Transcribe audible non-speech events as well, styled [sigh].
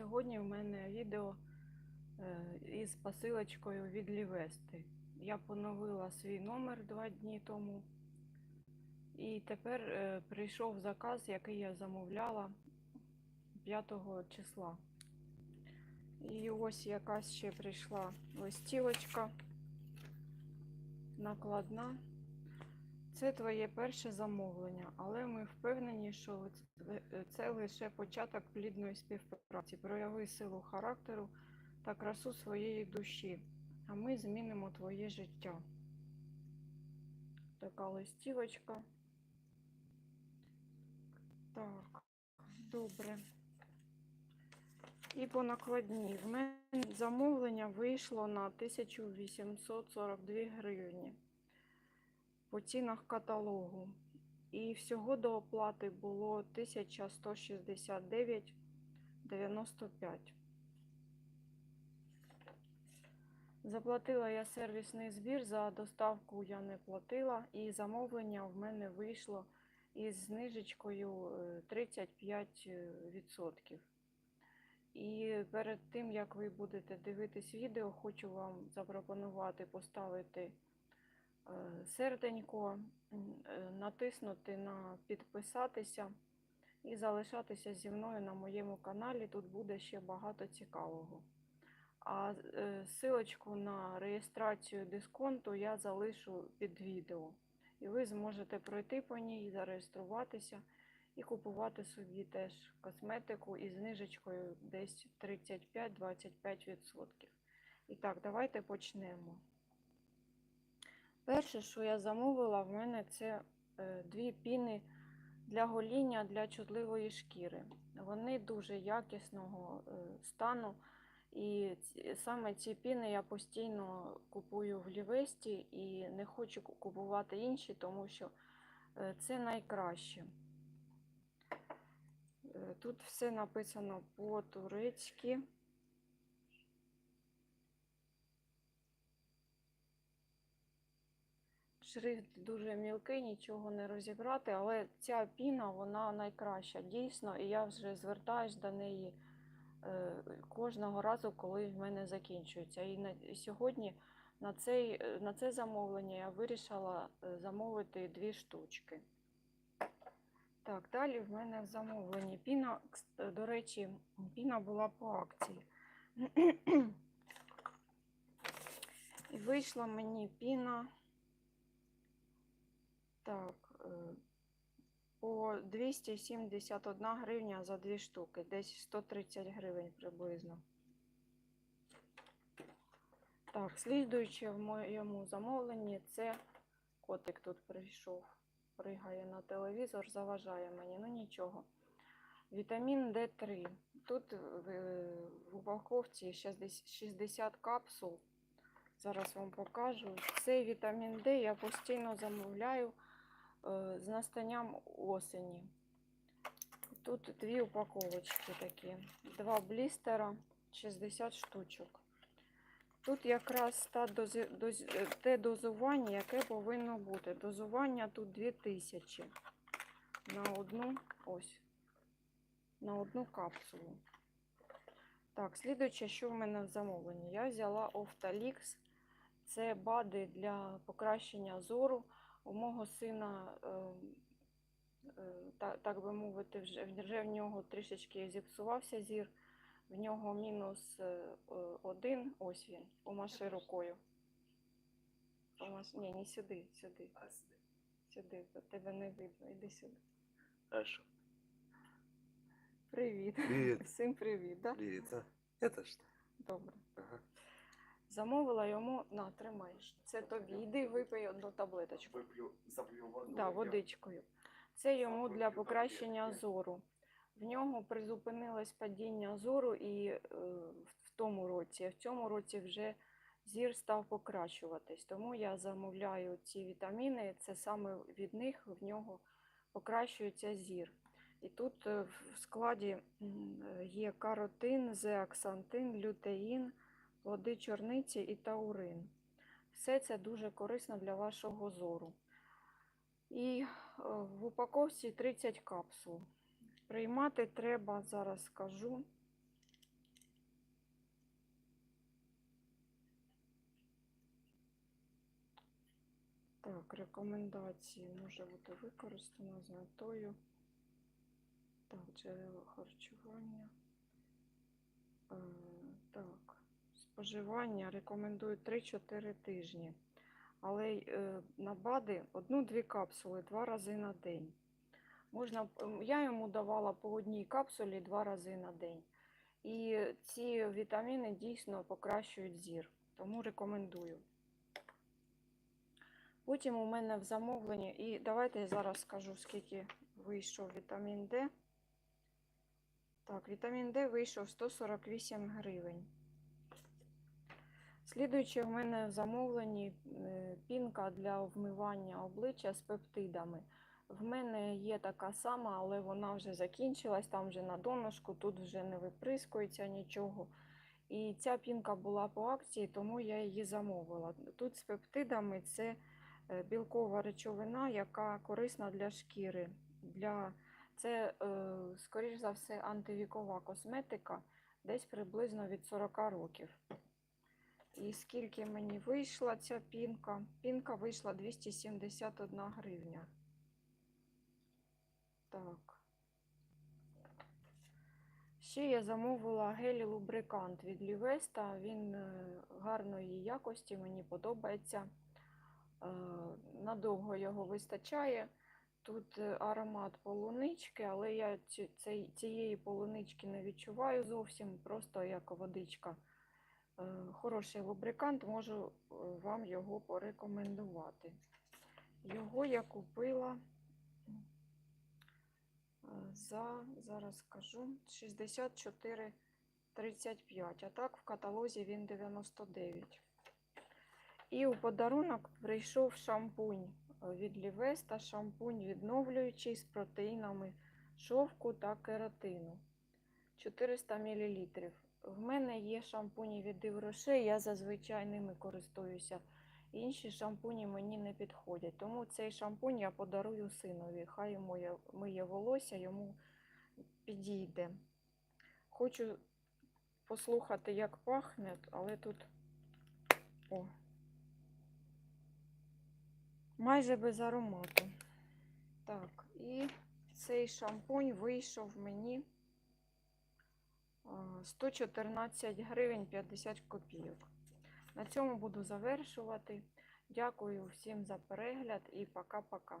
Сьогодні в мене відео е, із посилочкою від Лівести. Я поновила свій номер два дні тому. І тепер е, прийшов заказ, який я замовляла 5 числа. І ось якась ще прийшла листівочка накладна. Це твоє перше замовлення, але ми впевнені, що це- це лише початок плідної співпраці. Прояви силу характеру та красу своєї душі, а ми змінимо твоє життя. Така листівочка. Так, добре. І по накладній. В мене замовлення вийшло на 1842 гривні по цінах каталогу. І всього до оплати було 1169,95. Заплатила я сервісний збір, за доставку я не платила, і замовлення в мене вийшло із знижечкою е, 35%. І перед тим, як ви будете дивитись відео, хочу вам запропонувати поставити е, серденько, е, натиснути на підписатися і залишатися зі мною на моєму каналі. Тут буде ще багато цікавого. А е, силочку на реєстрацію дисконту я залишу під відео. І ви зможете пройти по ній, зареєструватися і купувати собі теж косметику із знижечкою десь 35-25%. І так, давайте почнемо. Перше, що я замовила, в мене це е, дві піни для гоління для чутливої шкіри. Вони дуже якісного е, стану. І саме ці піни я постійно купую в Лівесті і не хочу купувати інші, тому що е, це найкраще. Тут все написано по-турецьки. Шрифт дуже мілкий, нічого не розібрати, але ця піна вона найкраща, дійсно, і я вже звертаюсь до неї е, кожного разу, коли в мене закінчується. І сьогодні на, цей, е, на це замовлення я вирішила е, замовити дві штучки. Так, далі в мене в замовленні піна, до речі, піна була по акції. [clears throat] І вийшла мені піна. Так, е, по 271 гривня за дві штуки, десь 130 гривень приблизно. Так, слідуюче в моєму замовленні це котик тут прийшов, пригає на телевізор, заважає мені, ну нічого. Вітамін D3. Тут в, в упаковці 60 60 капсул. Зараз вам покажу. Цей вітамін D я постійно замовляю е, з настанням осені. Тут дві упаковочки такі. Два блістера, 60 штучок. Тут якраз та дози, доз, е, те дозування, яке повинно бути. Дозування тут 2000 на одну ось на одну капсулу. Так, слідуюче, що в мене в замовленні? Я взяла Офталікс. Це БАДи для покращення зору. У мого сина, е, е, так би мовити, вже, в нього трішечки зіпсувався зір. В нього мінус е, один, ось він, помаши рукою. Помаш... Ні, не сюди, сюди, сюди. бо тебе не видно, іди сюди. Хорошо. Привіт. Привіт. [laughs] Всім привіт, да? Привет, а? Это что? Добре. Ага. Замовила йому, на, тримаєш. Це тобі. Йди випий одну таблеточку. Выпью, запью воду. Да, водичкою. Це йому для покращення зору. В нього призупинилось падіння зору і е, в тому році, а в цьому році вже зір став покращуватись. Тому я замовляю ці вітаміни. Це саме від них в нього покращується зір. І тут е, в складі е, є каротин, зеаксантин, лютеїн, Води чорниці і таурин. Все це дуже корисно для вашого зору. І е, в упаковці 30 капсул. Приймати треба, зараз скажу. Так, рекомендації може бути використано з метою. Так, джерело харчування. Споживання рекомендують 3-4 тижні. Але е, на БАДи одну-дві капсули два рази на день. Можна, ем, я йому давала по одній капсулі два рази на день. І ці вітаміни дійсно покращують зір, тому рекомендую. Потім у мене в замовленні, і давайте я зараз скажу, скільки вийшов вітамін Д. Так, вітамін Д вийшов 148 гривень. Слідуючи, в мене в е, пінка для вмивання обличчя з пептидами. В мене є така сама, але вона вже закінчилась, там вже на донышку, тут вже не виприскується нічого. І ця пінка була по акції, тому я її замовила. Тут з пептидами це е, білкова речовина, яка корисна для шкіри. Для... Це, е, скоріш за все, антивікова косметика, десь приблизно від 40 років. І скільки мені вийшла ця пінка? Пінка вийшла 271 гривня. Так. Ще я замовила гель лубрикант від Лівеста. Він е, гарної якості, мені подобається. Е, Надовго його вистачає. Тут е, аромат полунички, але я цієї полунички не відчуваю зовсім, просто як водичка. Е, Хороший лубрикант, можу е, вам його порекомендувати. Його я купила е, за, зараз скажу, 64,35, а так в каталозі він 99. І у подарунок прийшов шампунь від Лівеста, шампунь відновлюючий з протеїнами шовку та кератину. 400 мл. В мене є шампуні від Івроше, я зазвичай ними користуюся. Інші шампуні мені не підходять. Тому цей шампунь я подарую синові. Хай моє, моє волосся йому підійде. Хочу послухати, як пахне, але тут о, майже без аромату. Так, і цей шампунь вийшов мені. А, 114 гривень 50 копійок. На цьому буду завершувати. Дякую всім за перегляд і пока-пока.